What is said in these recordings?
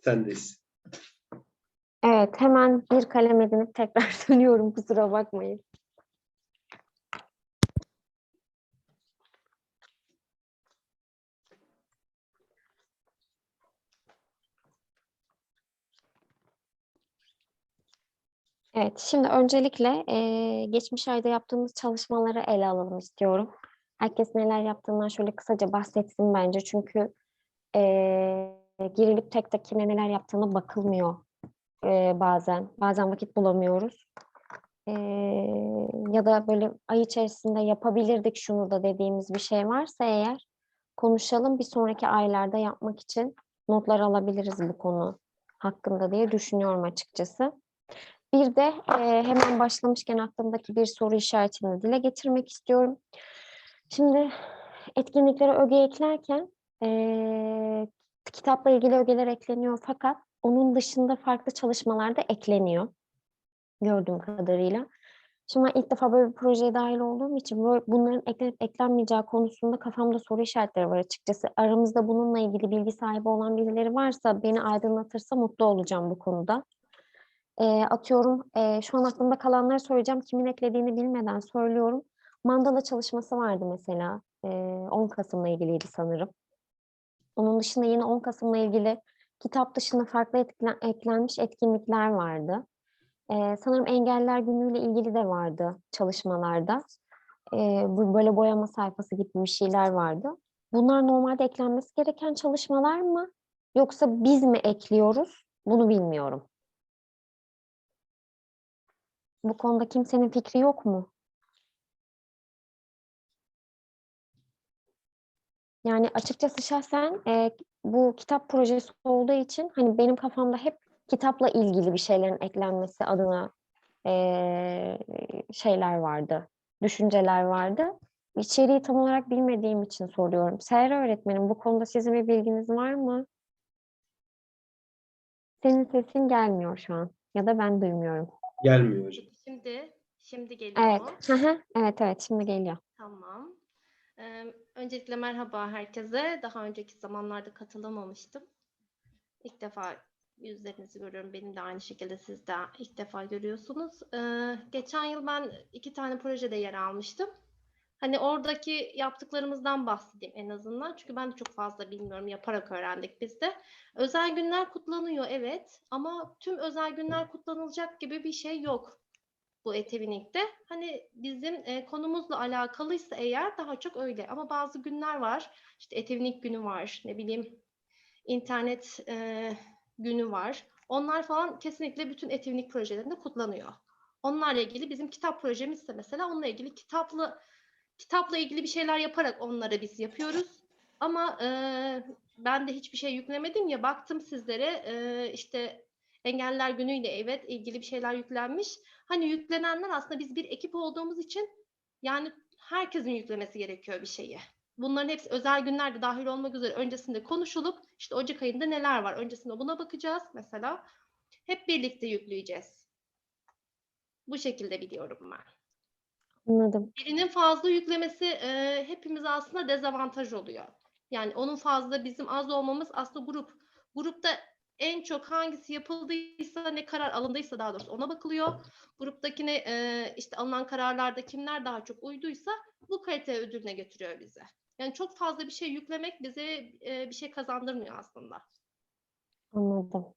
Sendeyiz. Evet, hemen bir kalem edinip tekrar dönüyorum. Kusura bakmayın. Evet, şimdi öncelikle eee, geçmiş ayda yaptığımız çalışmaları ele alalım istiyorum. Herkes neler yaptığından şöyle kısaca bahsetsin bence. Çünkü eee, girilip tek tek kime neler yaptığına bakılmıyor eee, bazen. Bazen vakit bulamıyoruz. Eee, ya da böyle ay içerisinde yapabilirdik şunu da dediğimiz bir şey varsa eğer konuşalım. Bir sonraki aylarda yapmak için notlar alabiliriz bu konu hakkında diye düşünüyorum açıkçası. Bir de eee, hemen başlamışken aklımdaki bir soru işaretini dile getirmek istiyorum. Şimdi etkinliklere öge eklerken eee, kitapla ilgili ögeler ekleniyor fakat onun dışında farklı çalışmalar da ekleniyor gördüğüm kadarıyla. Şimdi ben ilk defa böyle bir projeye dahil olduğum için böyle bunların eklenip eklenmeyeceği konusunda kafamda soru işaretleri var açıkçası. Aramızda bununla ilgili bilgi sahibi olan birileri varsa beni aydınlatırsa mutlu olacağım bu konuda. Eee, atıyorum eee, şu an aklımda kalanları söyleyeceğim. Kimin eklediğini bilmeden söylüyorum. Mandala çalışması vardı mesela. eee, 10 Kasım'la ilgiliydi sanırım. Onun dışında yine 10 Kasım'la ilgili kitap dışında farklı etklen- eklenmiş etkinlikler vardı. Eee, sanırım Engeller Günü'yle ilgili de vardı çalışmalarda. Bu böyle boyama sayfası gibi bir şeyler vardı. Bunlar normalde eklenmesi gereken çalışmalar mı? Yoksa biz mi ekliyoruz? Bunu bilmiyorum. Bu konuda kimsenin fikri yok mu? Yani açıkçası şahsen eee, bu kitap projesi olduğu için hani benim kafamda hep kitapla ilgili bir şeylerin eklenmesi adına eee, şeyler vardı, düşünceler vardı. İçeriği tam olarak bilmediğim için soruyorum. Seher öğretmenim bu konuda sizin bir bilginiz var mı? Senin sesin gelmiyor şu an ya da ben duymuyorum. Gelmiyor hocam. Şimdi, şimdi geliyor Evet, mu? hı hı, evet evet şimdi geliyor. Tamam. Öncelikle merhaba herkese. Daha önceki zamanlarda katılamamıştım. İlk defa yüzlerinizi görüyorum. Benim de aynı şekilde siz de ilk defa görüyorsunuz. Geçen yıl ben iki tane projede yer almıştım. Hani oradaki yaptıklarımızdan bahsedeyim en azından. Çünkü ben de çok fazla bilmiyorum. Yaparak öğrendik biz de. Özel günler kutlanıyor evet. Ama tüm özel günler kutlanılacak gibi bir şey yok bu Etevinlik'te. Hani bizim e, konumuzla alakalıysa eğer daha çok öyle. Ama bazı günler var. İşte Etevinlik günü var. Ne bileyim internet e, günü var. Onlar falan kesinlikle bütün Etevinlik projelerinde kutlanıyor. Onlarla ilgili bizim kitap projemiz de mesela onunla ilgili kitaplı kitapla ilgili bir şeyler yaparak onları biz yapıyoruz. Ama e, ben de hiçbir şey yüklemedim ya baktım sizlere e, işte engeller günüyle evet ilgili bir şeyler yüklenmiş. Hani yüklenenler aslında biz bir ekip olduğumuz için yani herkesin yüklemesi gerekiyor bir şeyi. Bunların hepsi özel günlerde dahil olmak üzere öncesinde konuşulup işte Ocak ayında neler var öncesinde buna bakacağız mesela. Hep birlikte yükleyeceğiz. Bu şekilde biliyorum ben. Anladım. Birinin fazla yüklemesi e, hepimize aslında dezavantaj oluyor. Yani onun fazla bizim az olmamız aslında grup. Grupta en çok hangisi yapıldıysa ne karar alındıysa daha doğrusu ona bakılıyor. Gruptakine e, işte alınan kararlarda kimler daha çok uyduysa bu kalite ödülüne götürüyor bize. Yani çok fazla bir şey yüklemek bize e, bir şey kazandırmıyor aslında. Anladım.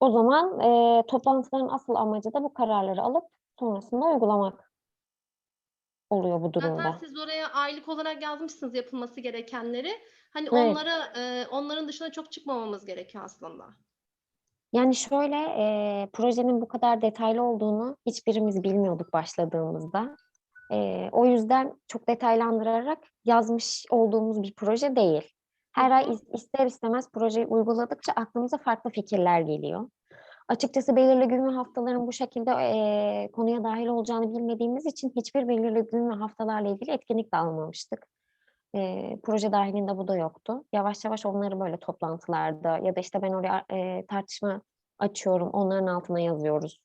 O zaman eee, toplantıların asıl amacı da bu kararları alıp sonrasında uygulamak oluyor bu Zaten durumda. siz oraya aylık olarak yazmışsınız yapılması gerekenleri. Hani Evet. onlara e, onların dışına çok çıkmamamız gerekiyor aslında. Yani şöyle eee, projenin bu kadar detaylı olduğunu hiçbirimiz bilmiyorduk başladığımızda. Eee, o yüzden çok detaylandırarak yazmış olduğumuz bir proje değil. Her ay ister istemez projeyi uyguladıkça aklımıza farklı fikirler geliyor. Açıkçası belirli gün ve haftaların bu şekilde eee, konuya dahil olacağını bilmediğimiz için hiçbir belirli gün ve haftalarla ilgili etkinlik de almamıştık. Eee, proje dahilinde bu da yoktu. Yavaş yavaş onları böyle toplantılarda ya da işte ben oraya eee, tartışma açıyorum, onların altına yazıyoruz.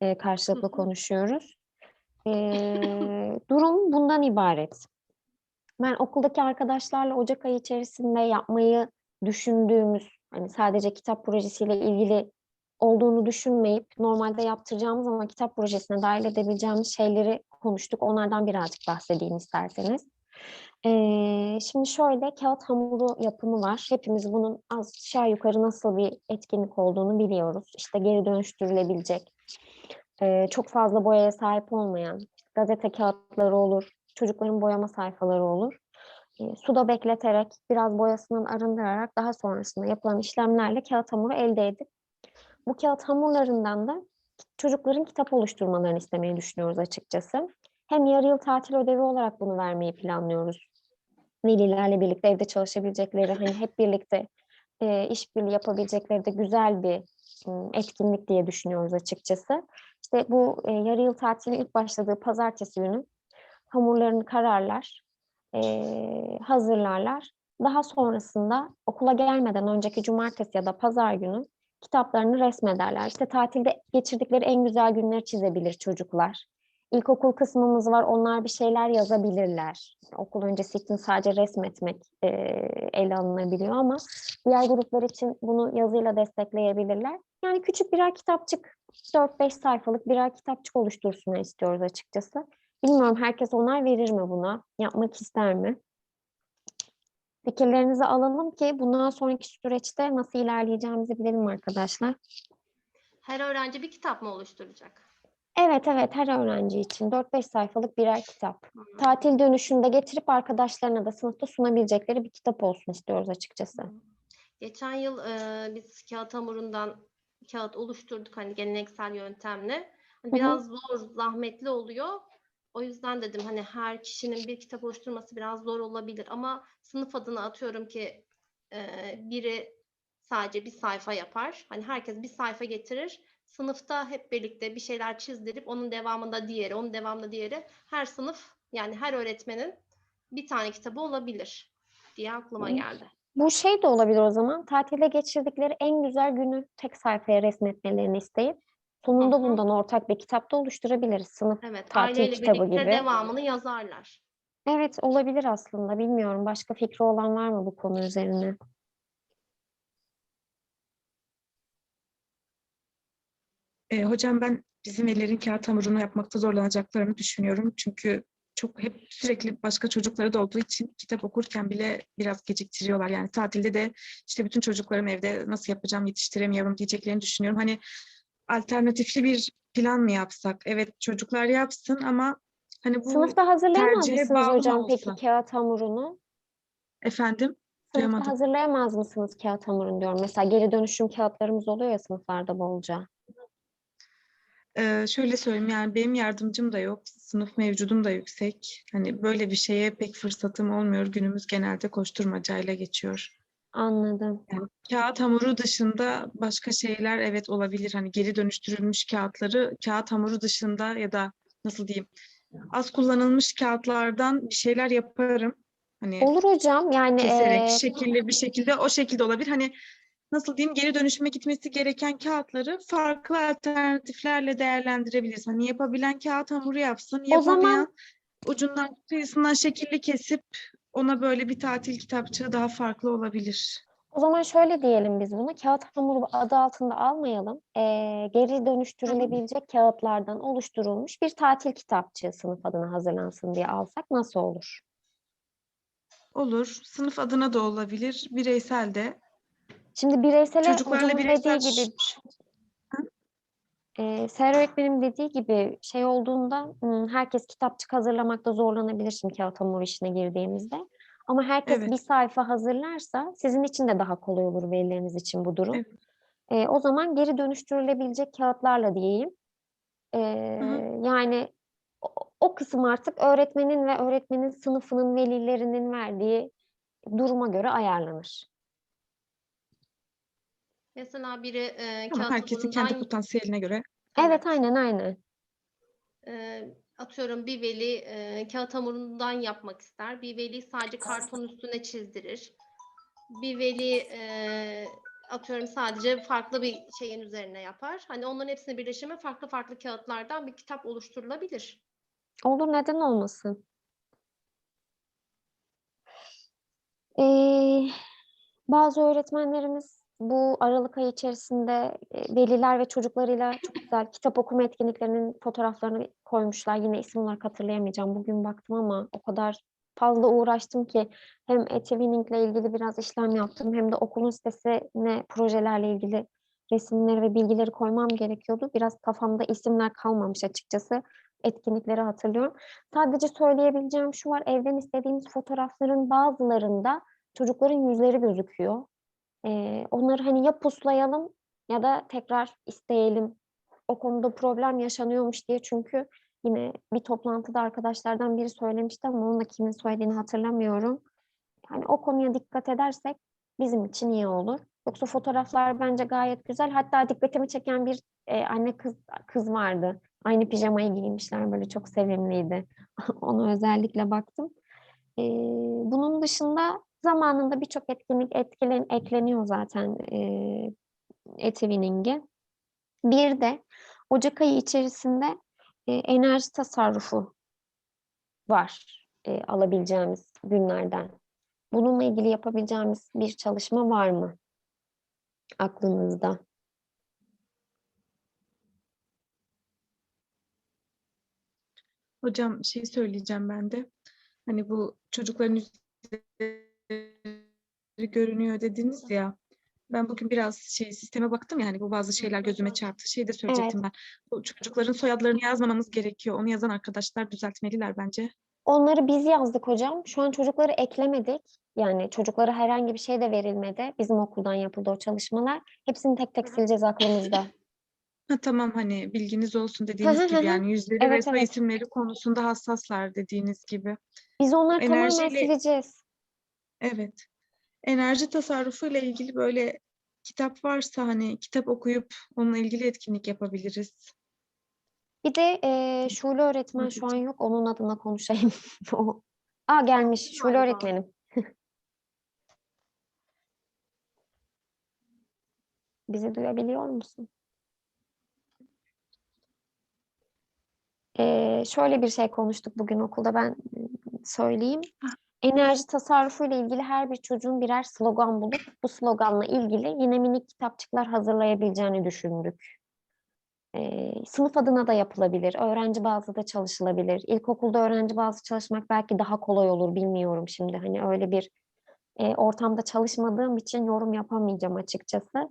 Eee, karşılıklı konuşuyoruz. Eee, durum bundan ibaret. Ben okuldaki arkadaşlarla Ocak ayı içerisinde yapmayı düşündüğümüz, hani sadece kitap projesiyle ilgili olduğunu düşünmeyip normalde yaptıracağımız ama kitap projesine dahil edebileceğimiz şeyleri konuştuk. Onlardan birazcık bahsedeyim isterseniz. Ee, şimdi şöyle kağıt hamuru yapımı var. Hepimiz bunun az aşağı yukarı nasıl bir etkinlik olduğunu biliyoruz. İşte geri dönüştürülebilecek, ee, çok fazla boyaya sahip olmayan gazete kağıtları olur, çocukların boyama sayfaları olur. Ee, suda bekleterek, biraz boyasından arındırarak daha sonrasında yapılan işlemlerle kağıt hamuru elde edip bu kağıt hamurlarından da çocukların kitap oluşturmalarını istemeyi düşünüyoruz açıkçası. Hem yarı yıl tatil ödevi olarak bunu vermeyi planlıyoruz. Velilerle birlikte evde çalışabilecekleri, hani hep birlikte e, işbirliği yapabilecekleri de güzel bir etkinlik diye düşünüyoruz açıkçası. İşte bu e, yarı yıl tatilin ilk başladığı pazartesi günü hamurlarını kararlar, e, hazırlarlar. Daha sonrasında okula gelmeden önceki cumartesi ya da pazar günü kitaplarını resmederler. İşte tatilde geçirdikleri en güzel günleri çizebilir çocuklar. İlkokul kısmımız var. Onlar bir şeyler yazabilirler. Okul öncesi için sadece resmetmek e, ele alınabiliyor ama diğer gruplar için bunu yazıyla destekleyebilirler. Yani küçük birer kitapçık, 4-5 sayfalık birer kitapçık oluştursunlar istiyoruz açıkçası. Bilmiyorum herkes onay verir mi buna? Yapmak ister mi? Fikirlerinizi alalım ki bundan sonraki süreçte nasıl ilerleyeceğimizi bilelim arkadaşlar. Her öğrenci bir kitap mı oluşturacak? Evet evet her öğrenci için 4-5 sayfalık birer kitap. Hı. Tatil dönüşünde getirip arkadaşlarına da sınıfta sunabilecekleri bir kitap olsun istiyoruz açıkçası. Geçen yıl e, biz kağıt hamurundan kağıt oluşturduk hani geleneksel yöntemle. Hani hı. biraz zor, zahmetli oluyor. O yüzden dedim hani her kişinin bir kitap oluşturması biraz zor olabilir ama sınıf adına atıyorum ki e, biri sadece bir sayfa yapar. Hani herkes bir sayfa getirir. Sınıfta hep birlikte bir şeyler çizdirip onun devamında diğeri, onun devamında diğeri. Her sınıf yani her öğretmenin bir tane kitabı olabilir diye aklıma geldi. Bu şey de olabilir o zaman. Tatilde geçirdikleri en güzel günü tek sayfaya resmetmelerini isteyip sonunda Hı hı. bundan ortak bir kitap da oluşturabiliriz. Sınıf Evet, tatil kitabı gibi. devamını yazarlar. Evet olabilir aslında. Bilmiyorum. Başka fikri olan var mı bu konu üzerine? E, hocam ben bizim velilerin kağıt hamurunu yapmakta zorlanacaklarını düşünüyorum. Çünkü çok hep sürekli başka çocukları da olduğu için kitap okurken bile biraz geciktiriyorlar. Yani tatilde de işte bütün çocuklarım evde nasıl yapacağım yetiştiremiyorum diyeceklerini düşünüyorum. Hani alternatifli bir plan mı yapsak? Evet çocuklar yapsın ama hani bu Sınıfta hazırlayamaz mısınız hocam peki olsa. kağıt hamurunu? efendim Sınıfta hazırlayamaz mısınız kağıt hamurunu diyorum. Mesela geri dönüşüm kağıtlarımız oluyor ya sınıflarda bolca. Ee, şöyle söyleyeyim yani benim yardımcım da yok, sınıf mevcudum da yüksek. Hani böyle bir şeye pek fırsatım olmuyor. Günümüz genelde koşturmacayla geçiyor. Anladım. Yani kağıt hamuru dışında başka şeyler evet olabilir. Hani geri dönüştürülmüş kağıtları kağıt hamuru dışında ya da nasıl diyeyim az kullanılmış kağıtlardan bir şeyler yaparım. Hani Olur hocam. Yani keserek eee, şekilli bir şekilde o şekilde olabilir. Hani nasıl diyeyim geri dönüşüme gitmesi gereken kağıtları farklı alternatiflerle değerlendirebiliriz. Hani yapabilen kağıt hamuru yapsın, O zaman- yapamayan ucundan kıyısından şekilli kesip ona böyle bir tatil kitapçığı daha farklı olabilir. o zaman şöyle diyelim biz bunu. Kağıt hamuru adı altında almayalım. Eee, geri dönüştürülebilecek kağıtlardan oluşturulmuş bir tatil kitapçığı sınıf adına hazırlansın diye alsak nasıl olur? Olur. Sınıf adına da olabilir, bireysel de. Şimdi bireysele Çocuklarla bireysel dediği gibi Ee, Seher öğretmenim dediği gibi şey olduğunda hmm, herkes kitapçık hazırlamakta zorlanabilir şimdi kağıt hamur işine girdiğimizde. Ama herkes Evet. bir sayfa hazırlarsa sizin için de daha kolay olur velileriniz için bu durum. Evet. Ee, o zaman geri dönüştürülebilecek kağıtlarla diyeyim. Hı. yani o, o kısım artık öğretmenin ve öğretmenin sınıfının velilerinin verdiği duruma göre ayarlanır. Mesela biri e, Ama kağıt herkesin kendi potansiyeline göre. Evet aynen aynen. e, atıyorum bir veli e, kağıt hamurundan yapmak ister. Bir veli sadece karton üstüne çizdirir. Bir veli e, atıyorum sadece farklı bir şeyin üzerine yapar. Hani onların hepsini birleştirme farklı farklı kağıtlardan bir kitap oluşturulabilir. Olur neden olmasın? Ee, bazı öğretmenlerimiz bu Aralık ayı içerisinde e, veliler ve çocuklarıyla çok güzel kitap okuma etkinliklerinin fotoğraflarını koymuşlar. Yine isim olarak hatırlayamayacağım. Bugün baktım ama o kadar fazla uğraştım ki hem e-twinning ile ilgili biraz işlem yaptım hem de okulun sitesine projelerle ilgili resimleri ve bilgileri koymam gerekiyordu. Biraz kafamda isimler kalmamış açıkçası. Etkinlikleri hatırlıyorum. Sadece söyleyebileceğim şu var. Evden istediğimiz fotoğrafların bazılarında çocukların yüzleri gözüküyor. Ee, onları hani ya puslayalım ya da tekrar isteyelim. O konuda problem yaşanıyormuş diye çünkü yine bir toplantıda arkadaşlardan biri söylemişti ama onun da kimin söylediğini hatırlamıyorum. Yani o konuya dikkat edersek bizim için iyi olur. Yoksa fotoğraflar bence gayet güzel. Hatta dikkatimi çeken bir e, anne kız kız vardı. Aynı pijamayı giymişler böyle çok sevimliydi. Ona özellikle baktım. Ee, bunun dışında zamanında birçok etkinlik etkilen, ekleniyor zaten e, e-Twinning'e. Bir de Ocak ayı içerisinde e, enerji tasarrufu var e, alabileceğimiz günlerden. Bununla ilgili yapabileceğimiz bir çalışma var mı aklınızda? Hocam şey söyleyeceğim ben de. Hani bu çocukların görünüyor dediniz ya. Ben bugün biraz şey sisteme baktım ya hani bu bazı şeyler gözüme çarptı. Şey de söyleyecektim ben. Bu çocukların soyadlarını yazmamamız gerekiyor. Onu yazan arkadaşlar düzeltmeliler bence. Onları biz yazdık hocam. Şu an çocukları eklemedik. Yani çocuklara herhangi bir şey de verilmedi. Bizim okuldan yapıldı o çalışmalar. Hepsini tek tek sileceğiz aklımızda. Ha, tamam hani bilginiz olsun dediğiniz gibi yani yüzleri ve Evet, soy evet. isimleri konusunda hassaslar dediğiniz gibi. Biz onları tamamen Enerjiyle- sileceğiz. Evet. Enerji tasarrufu ile ilgili böyle kitap varsa hani kitap okuyup onunla ilgili etkinlik yapabiliriz. Bir de eee Şule öğretmen şu an yok. Onun adına konuşayım. O- Aa gelmiş. Şule Galiba. öğretmenim. Bizi duyabiliyor musun? Eee, şöyle bir şey konuştuk bugün okulda ben söyleyeyim. Enerji tasarrufu ile ilgili her bir çocuğun birer slogan bulup bu sloganla ilgili yine minik kitapçıklar hazırlayabileceğini düşündük. Eee, sınıf adına da yapılabilir. Öğrenci bazlı da çalışılabilir. İlkokulda öğrenci bazlı çalışmak belki daha kolay olur bilmiyorum şimdi. Hani öyle bir e, ortamda çalışmadığım için yorum yapamayacağım açıkçası.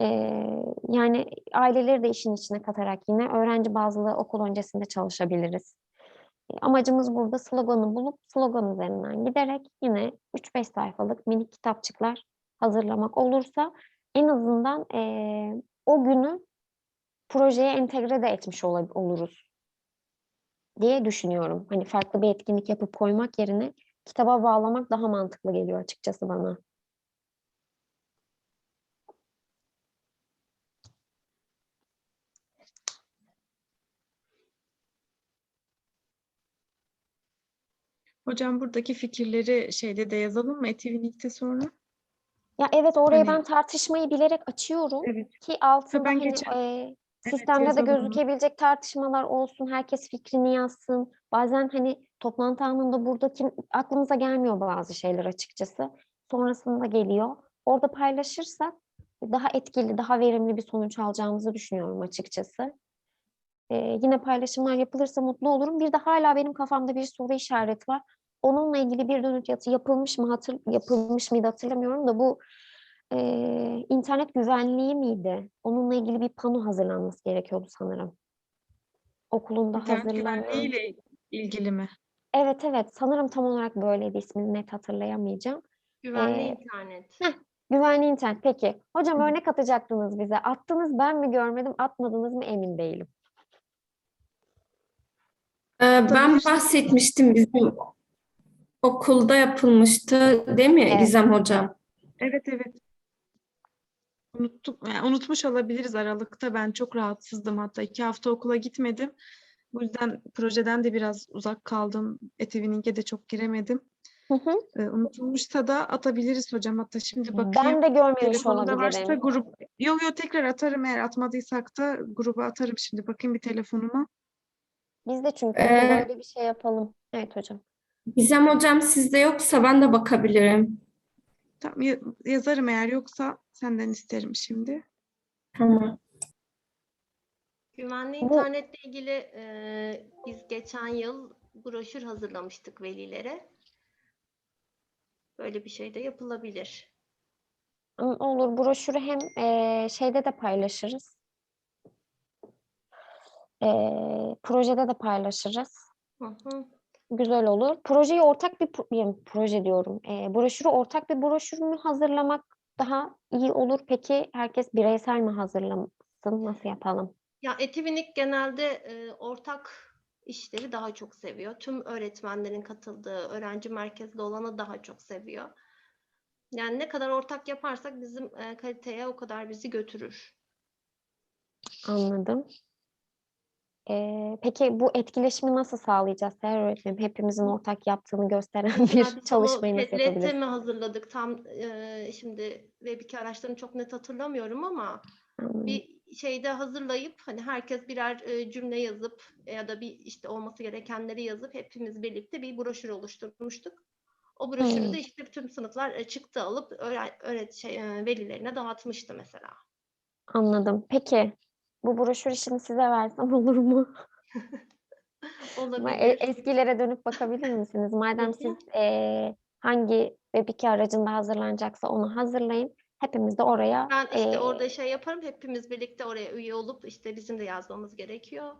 Eee, yani aileleri de işin içine katarak yine öğrenci bazlı okul öncesinde çalışabiliriz. E, Amacımız burada sloganı bulup slogan üzerinden giderek yine 3-5 sayfalık minik kitapçıklar hazırlamak olursa en azından eee, o günü projeye entegre de etmiş ola- oluruz diye düşünüyorum. Hani farklı bir etkinlik yapıp koymak yerine kitaba bağlamak daha mantıklı geliyor açıkçası bana. Hocam buradaki fikirleri şeyde de yazalım mı? Etvinlik'te sonra. Ya evet oraya Hani- ben tartışmayı bilerek açıyorum Evet. ki altında ben hani geçen- e, Evet, sistemde de yazalım onu. gözükebilecek tartışmalar olsun, herkes fikrini yazsın. Bazen hani toplantı anında burada kim aklımıza gelmiyor bazı şeyler açıkçası. Sonrasında geliyor. Orada paylaşırsak daha etkili, daha verimli bir sonuç alacağımızı düşünüyorum açıkçası. Ee, yine paylaşımlar yapılırsa mutlu olurum. Bir de hala benim kafamda bir soru işareti var. Onunla ilgili bir dönüt yazı yapılmış mı hatır, yapılmış mıydı hatırlamıyorum da bu e, internet güvenliği miydi? Onunla ilgili bir pano hazırlanması gerekiyordu sanırım. Okulunda İnternet hazırlanan. güvenliğiyle ilgili mi? Evet evet sanırım tam olarak böyleydi ismini net hatırlayamayacağım. Güvenli Ee, internet. Güvenli internet peki. Hocam örnek atacaktınız bize. Attınız ben mi görmedim atmadınız mı emin değilim. Ee, Ben bahsetmiştim bizim okulda yapılmıştı değil mi Evet. Gizem Hocam? Evet evet. Unuttuk, yani unutmuş olabiliriz Aralık'ta. Ben çok rahatsızdım hatta iki hafta okula gitmedim. Bu yüzden projeden de biraz uzak kaldım. Etvining'e de çok giremedim. Hı hı. Ee, unutulmuşsa da atabiliriz hocam. Hatta şimdi bakayım. Ben de görmemiş Telefonumda varsa olabilirim. grup. Yok yok tekrar atarım eğer atmadıysak da gruba atarım şimdi. Bakayım bir telefonuma. Biz de çünkü Ee, okulda öyle bir şey yapalım. Evet hocam. Gizem Hocam sizde yoksa ben de bakabilirim. Tamam, ya- yazarım eğer yoksa senden isterim şimdi. Tamam. Güvenli internetle ilgili e, biz geçen yıl broşür hazırlamıştık velilere. Böyle bir şey de yapılabilir. Olur broşürü hem eee, şeyde de paylaşırız. Eee, projede de paylaşırız. Hı hı. Güzel olur. Projeyi ortak bir yani proje diyorum. Eee broşürü ortak bir broşür mü hazırlamak daha iyi olur? Peki herkes bireysel mi hazırlansın? Nasıl yapalım? Ya Etivinik genelde e, ortak işleri daha çok seviyor. Tüm öğretmenlerin katıldığı, öğrenci merkezli olanı daha çok seviyor. Yani ne kadar ortak yaparsak bizim e, kaliteye o kadar bizi götürür. Anladım. Eee, peki bu etkileşimi nasıl sağlayacağız Seher öğretmenim? Hepimizin ortak yaptığını gösteren bir onu çalışmayı nasıl yapabiliriz? mi hazırladık? Tam e, şimdi Web2 araçlarını çok net hatırlamıyorum ama Anladım. bir şeyde hazırlayıp hani herkes birer e, cümle yazıp ya da bir işte olması gerekenleri yazıp hepimiz birlikte bir broşür oluşturmuştuk. O broşürü Hmm. de işte bütün sınıflar e, çıktı alıp öğret şey e, velilerine dağıtmıştı mesela. Anladım. Peki bu broşür işini size versem olur mu? Ama e- Olabilir. eskilere dönüp bakabilir misiniz? Madem siz eee, hangi Web2 aracında hazırlanacaksa onu hazırlayın. Hepimiz de oraya Ben işte eee, orada şey yaparım. Hepimiz birlikte oraya üye olup işte bizim de yazmamız gerekiyor.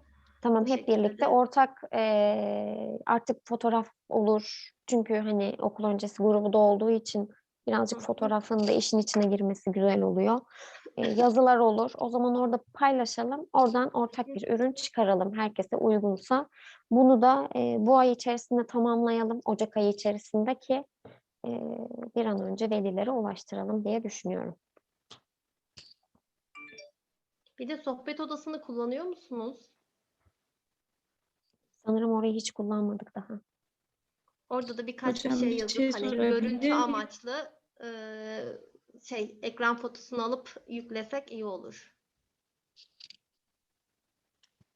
tamam hep birlikte ortak eee, artık fotoğraf olur. Çünkü hani okul öncesi grubu da olduğu için birazcık fotoğrafın da işin içine girmesi güzel oluyor. Eee, yazılar olur. O zaman orada paylaşalım. Oradan ortak bir ürün çıkaralım. Herkese uygunsa. Bunu da eee, bu ay içerisinde tamamlayalım. Ocak ayı içerisinde ki eee, bir an önce velilere ulaştıralım diye düşünüyorum. Bir de sohbet odasını kullanıyor musunuz? Sanırım orayı hiç kullanmadık daha. Orada da birkaç bir Hocam, şey bir yazıp şey hani görüntü amaçlı eee, şey ekran fotosunu alıp yüklesek iyi olur.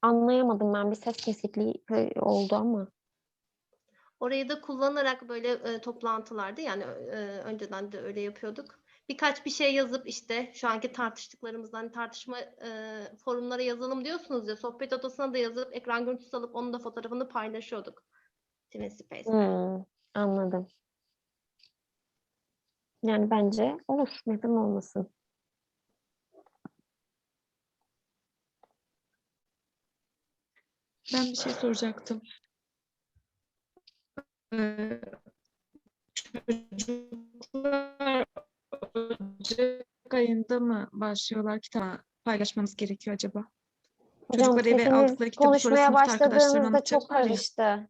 Anlayamadım ben bir ses kesikliği e, oldu ama. Orayı da kullanarak böyle e, toplantılarda yani e, önceden de öyle yapıyorduk. Birkaç bir şey yazıp işte şu anki tartıştıklarımızdan tartışma e, forumlara yazalım diyorsunuz ya sohbet odasına da yazıp ekran görüntüsü alıp onun da fotoğrafını paylaşıyorduk. TwinSpace'te. Hmm, anladım. Yani bence olur. Neden olmasın? Ben bir şey soracaktım. Ee, çocuklar Ocak ayında mı başlıyorlar kitap paylaşmanız gerekiyor acaba? Hocam Çocuklar eve aldıkları kitabı sonra konuşmaya sınıfta arkadaşlarına başladığınızda çok ya. karıştı.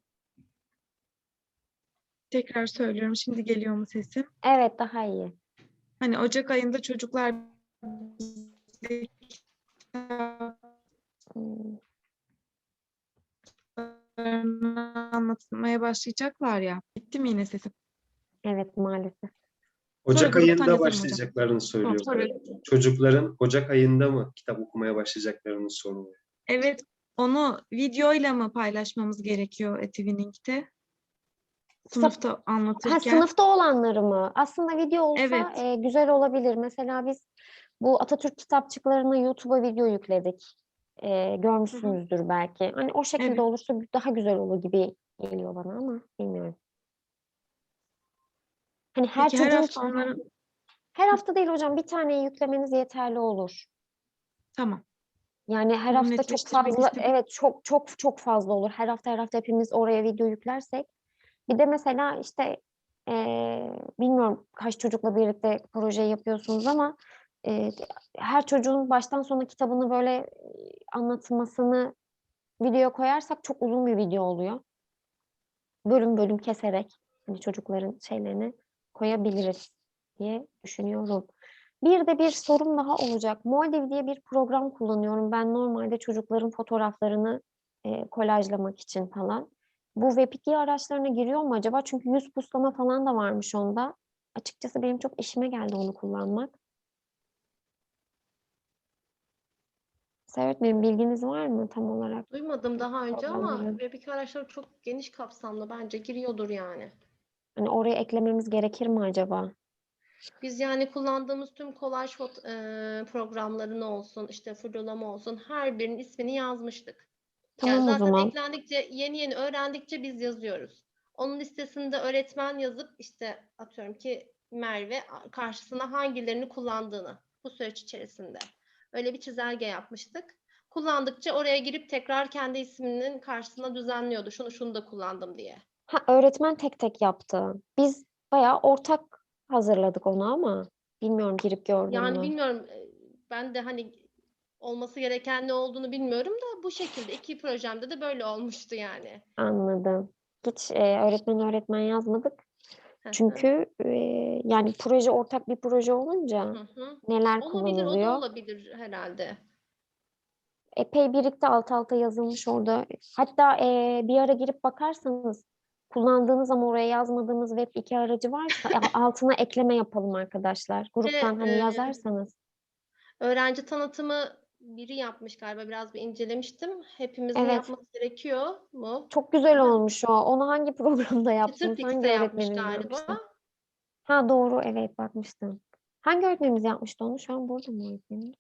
Tekrar söylüyorum. Şimdi geliyor mu sesim? Evet daha iyi. Hani Ocak ayında çocuklar anlatmaya başlayacaklar ya. Bitti mi yine sesim? Evet maalesef. Ocak gruptan ayında başlayacaklarını söylüyor. Sonra- Çocukların Ocak ayında mı kitap okumaya başlayacaklarını soruyor. Evet, onu videoyla mı paylaşmamız gerekiyor Etivinning'de? Sınıfta Ha, anlatırken. sınıfta olanları mı? Aslında video olsa Evet. e, güzel olabilir. Mesela biz bu Atatürk kitapçıklarına YouTube'a video yükledik. E, görmüşsünüzdür belki. Hani o şekilde Evet. olursa daha güzel olur gibi geliyor bana ama bilmiyorum. Hani her Peki her çocuğun hafta onların... her hafta değil hocam bir taneyi yüklemeniz yeterli olur. Tamam. Yani her Bunu hafta çok fazla istedim. evet çok çok çok fazla olur. Her hafta her hafta hepimiz oraya video yüklersek. Bir de mesela işte eee, bilmiyorum kaç çocukla birlikte proje yapıyorsunuz ama eee, her çocuğun baştan sona kitabını böyle eee, anlatmasını videoya koyarsak çok uzun bir video oluyor. Bölüm bölüm keserek hani çocukların şeylerini koyabiliriz diye düşünüyorum. Bir de bir sorum daha olacak. Moldiv diye bir program kullanıyorum. Ben normalde çocukların fotoğraflarını e, kolajlamak için falan. Bu Web2 araçlarına giriyor mu acaba? Çünkü yüz puslama falan da varmış onda. Açıkçası benim çok işime geldi onu kullanmak. Benim bilginiz var mı tam olarak? Duymadım daha önce ama. Web2 araçları çok geniş kapsamlı bence giriyordur yani. Hani oraya eklememiz gerekir mi acaba? Biz yani kullandığımız tüm kolaj fot- eee, programlarını olsun, işte fırlama olsun her birinin ismini yazmıştık. Yani Tamam o zaten zaman. eklendikçe, yeni yeni öğrendikçe biz yazıyoruz. Onun listesinde öğretmen yazıp işte atıyorum ki Merve karşısına hangilerini kullandığını bu süreç içerisinde. Öyle bir çizelge yapmıştık. Kullandıkça oraya girip tekrar kendi isminin karşısına düzenliyordu. Şunu şunu da kullandım diye. Ha, öğretmen tek tek yaptı. Biz bayağı ortak hazırladık onu ama bilmiyorum girip gördün Yani mü? bilmiyorum e, ben de hani olması gereken ne olduğunu bilmiyorum da bu şekilde iki projemde de böyle olmuştu yani. Anladım. Hiç e, öğretmen öğretmen yazmadık. Çünkü e, yani proje ortak bir proje olunca Hı hı. neler Olabilir, o da kullanılıyor? olabilir herhalde. Epey birlikte alt alta yazılmış orada. Hatta e, bir ara girip bakarsanız kullandığınız ama oraya yazmadığımız web iki aracı varsa e, altına ekleme yapalım arkadaşlar. Gruptan hani e, yazarsanız. Öğrenci tanıtımı biri yapmış galiba biraz bir incelemiştim. Hepimizin Evet. yapması gerekiyor mu? Çok güzel olmuş o. Onu hangi programda yaptınız? Hangi yapmış öğretmeniniz galiba. yapmıştı? Ha doğru evet bakmıştım. Hangi öğretmenimiz yapmıştı onu? Şu an burada mı öğretmenim?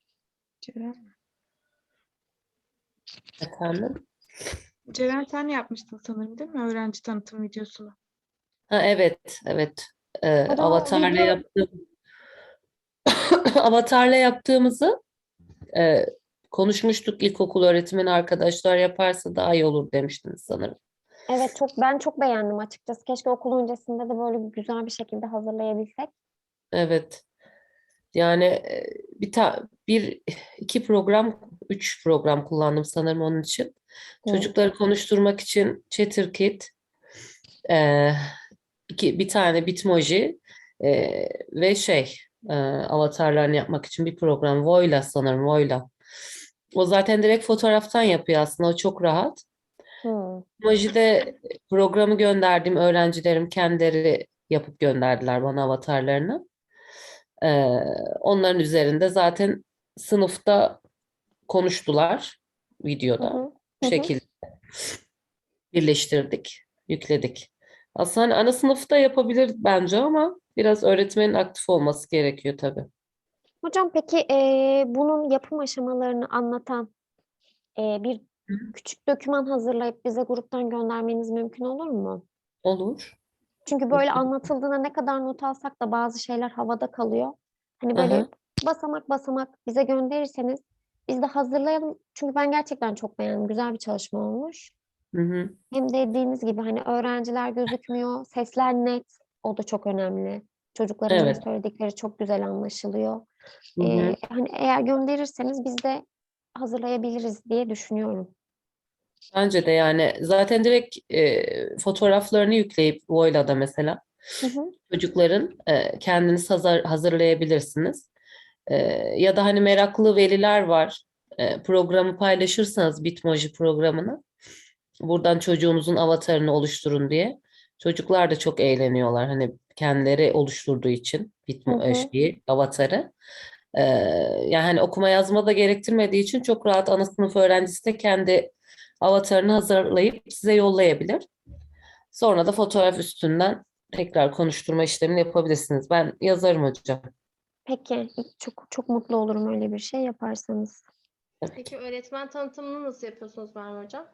Ceren, Efendim? Ceren sen yapmıştın sanırım değil mi öğrenci tanıtım videosunu? Ha, evet, evet. Ee, Avatar'la video- yaptığım Avatar'la yaptığımızı e, konuşmuştuk ilkokul öğretmeni arkadaşlar yaparsa daha iyi olur demiştiniz sanırım. Evet çok ben çok beğendim açıkçası. Keşke okul öncesinde de böyle güzel bir şekilde hazırlayabilsek. Evet. Yani e, bir ta bir iki program, üç program kullandım sanırım onun için. Hı. Çocukları konuşturmak için ChatterKit, e, iki, bir tane Bitmoji e, ve şey e, avatarlarını yapmak için bir program Voila sanırım Voila. O zaten direkt fotoğraftan yapıyor aslında. O çok rahat. Hı. Emoji'de programı gönderdiğim öğrencilerim kendileri yapıp gönderdiler bana avatarlarını. Ee, onların üzerinde zaten sınıfta konuştular videoda. Hı hı. Bu Hı hı. şekilde birleştirdik, yükledik. Aslında hani ana sınıfta yapabilir bence ama biraz öğretmenin aktif olması gerekiyor tabii. Hocam peki eee, bunun yapım aşamalarını anlatan eee, bir küçük doküman hazırlayıp bize gruptan göndermeniz mümkün olur mu? Olur. Çünkü böyle anlatıldığında ne kadar not alsak da bazı şeyler havada kalıyor. Hani böyle Aha. basamak basamak bize gönderirseniz biz de hazırlayalım. Çünkü ben gerçekten çok beğendim. Güzel bir çalışma olmuş. Hı hı. Hem dediğiniz gibi hani öğrenciler gözükmüyor, sesler net. O da çok önemli. Çocukların Evet. söyledikleri çok güzel anlaşılıyor. Hı hı. Ee, hani eğer gönderirseniz biz de hazırlayabiliriz diye düşünüyorum. Bence de yani zaten direkt e, fotoğraflarını yükleyip Voila'da mesela Hı hı. çocukların e, kendiniz hazır, hazırlayabilirsiniz. E, ya da hani meraklı veliler var. E, programı paylaşırsanız Bitmoji programını buradan çocuğunuzun avatarını oluşturun diye. Çocuklar da çok eğleniyorlar hani kendileri oluşturduğu için Bitmo Hı hı. şeyi, avatarı. E, yani hani okuma yazma da gerektirmediği için çok rahat ana sınıf öğrencisi de kendi avatarını hazırlayıp size yollayabilir. Sonra da fotoğraf üstünden tekrar konuşturma işlemini yapabilirsiniz. Ben yazarım hocam. Peki, çok çok mutlu olurum öyle bir şey yaparsanız. Peki öğretmen tanıtımını nasıl yapıyorsunuz Merve Hocam?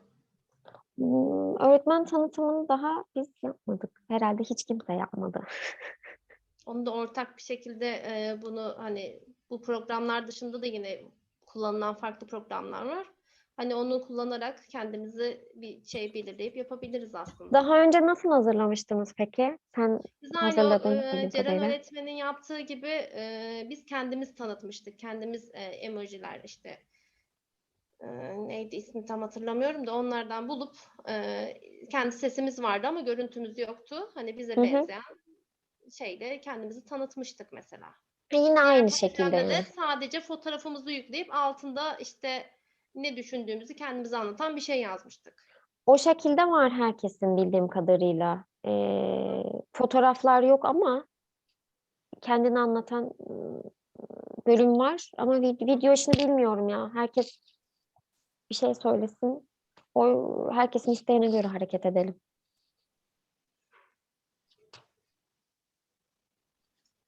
Hmm, Öğretmen tanıtımını daha biz yapmadık. Herhalde hiç kimse yapmadı. Onu da ortak bir şekilde e, bunu hani bu programlar dışında da yine kullanılan farklı programlar var. Hani onu kullanarak kendimizi bir şey belirleyip yapabiliriz aslında. Daha önce nasıl hazırlamıştınız peki? Sen Biz aynı o hazırladın e, Ceren öğretmenin yaptığı gibi e, biz kendimiz tanıtmıştık. Kendimiz e, emojiler işte neydi ismi tam hatırlamıyorum da onlardan bulup e, kendi sesimiz vardı ama görüntümüz yoktu. Hani bize Hı hı. benzeyen şeyle kendimizi tanıtmıştık mesela. Yine aynı şekilde de yani. sadece fotoğrafımızı yükleyip altında işte ne düşündüğümüzü kendimize anlatan bir şey yazmıştık. O şekilde var herkesin bildiğim kadarıyla. Ee, fotoğraflar yok ama kendini anlatan ım, bölüm var. Ama vid- video işini bilmiyorum ya. Herkes bir şey söylesin. O herkesin isteğine göre hareket edelim.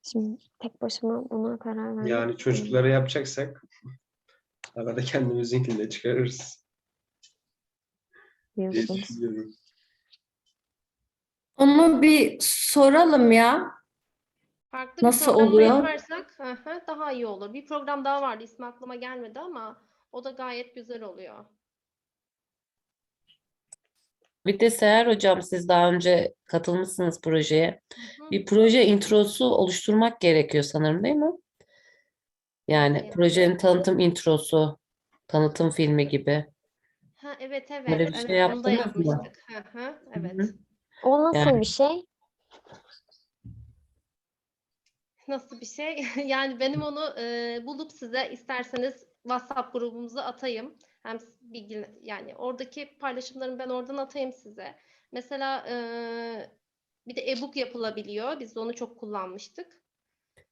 Şimdi tek başıma buna karar vermek Yani çocuklara yapacaksak arada kendimizinkini çıkarırız diyorsunuz. düşünüyorum. Onu bir soralım ya. Farklı bir Nasıl programda oluyor? yaparsak hı hı, daha iyi olur. Bir program daha vardı. ismi aklıma gelmedi ama o da gayet güzel oluyor. Bir de Seher Hocam siz daha önce katılmışsınız projeye. Hı hı. Bir proje introsu oluşturmak gerekiyor sanırım değil mi? Yani Evet. projenin tanıtım introsu, tanıtım filmi gibi. Ha, evet evet. Böyle bir evet, şey da yaptınız mı? yapmıştık. Hı hı, evet. hı. O nasıl Yani- bir şey? Nasıl bir şey? Yani benim onu e, bulup size isterseniz WhatsApp grubumuza atayım. Hem bilgi yani oradaki paylaşımlarımı ben oradan atayım size. Mesela e, bir de e-book yapılabiliyor. Biz de onu çok kullanmıştık.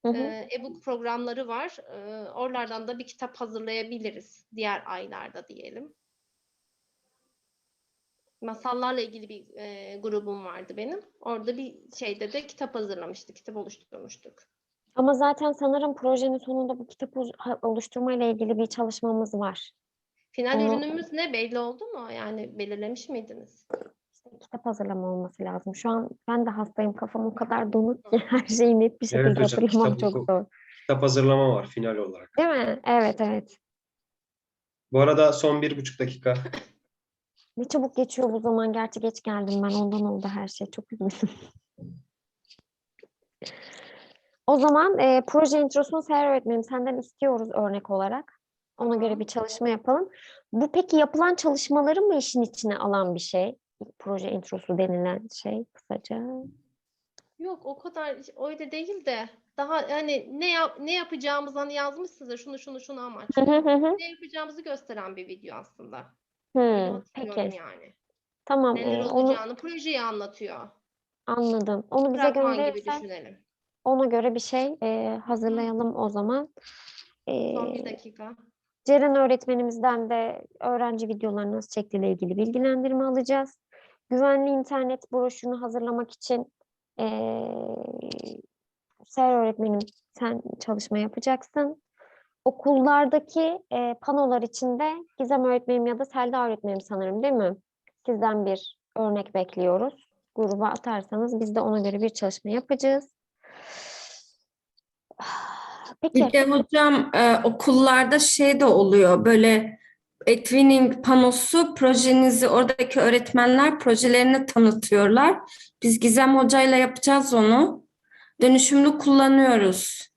E, e-book programları var. E, oralardan da bir kitap hazırlayabiliriz diğer aylarda diyelim. Masallarla ilgili bir e, grubum vardı benim. Orada bir şeyde de kitap hazırlamıştık, kitap oluşturmuştuk. Ama zaten sanırım projenin sonunda bu kitap oluşturma ile ilgili bir çalışmamız var. Final Onu- ürünümüz ne belli oldu mu? Yani belirlemiş miydiniz? İşte kitap hazırlama olması lazım. Şu an ben de hastayım. Kafam o kadar donuk ki her şeyi net bir şekilde hocam, hatırlamam kitap çok oku- zor. Kitap hazırlama var final olarak. Değil mi? Evet evet. Bu arada son bir buçuk dakika. Ne çabuk geçiyor bu zaman. Gerçi geç geldim ben. Ondan oldu her şey. Çok üzgünüm. O zaman e, proje introsunu Seher öğretmenim senden istiyoruz örnek olarak. Ona göre bir çalışma yapalım. Bu peki yapılan çalışmaları mı işin içine alan bir şey? Proje introsu denilen şey kısaca. Yok o kadar öyle değil de daha hani ne yap ne yapacağımızı hani yazmış size şunu şunu şunu amaç. Ne yapacağımızı gösteren bir video aslında. Hatırlıyorum Peki yani. tamam Neler e, onu olacağını projeyi anlatıyor. anladım. Onu bize Fragman gibi gönderirsen düşünelim. Ona göre bir şey e, hazırlayalım o zaman. Son E, bir dakika. Ceren öğretmenimizden de öğrenci videoları nasıl çektiğiyle ilgili bilgilendirme alacağız. Güvenli internet broşürünü hazırlamak için eee Seher öğretmenim sen çalışma yapacaksın. Okullardaki eee, panolar içinde Gizem öğretmenim ya da Selda öğretmenim sanırım değil mi? Sizden bir örnek bekliyoruz. Gruba atarsanız biz de ona göre bir çalışma yapacağız. Peki. De hocam e, okullarda şey de oluyor böyle Etwinning panosu projenizi oradaki öğretmenler projelerini tanıtıyorlar. Biz Gizem Hoca'yla yapacağız onu. Dönüşümlü kullanıyoruz.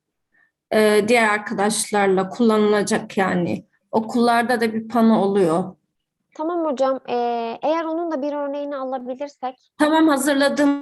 E, diğer arkadaşlarla kullanılacak yani. Okullarda da bir pano oluyor. Tamam hocam. Eee, eğer onun da bir örneğini alabilirsek Tamam hazırladım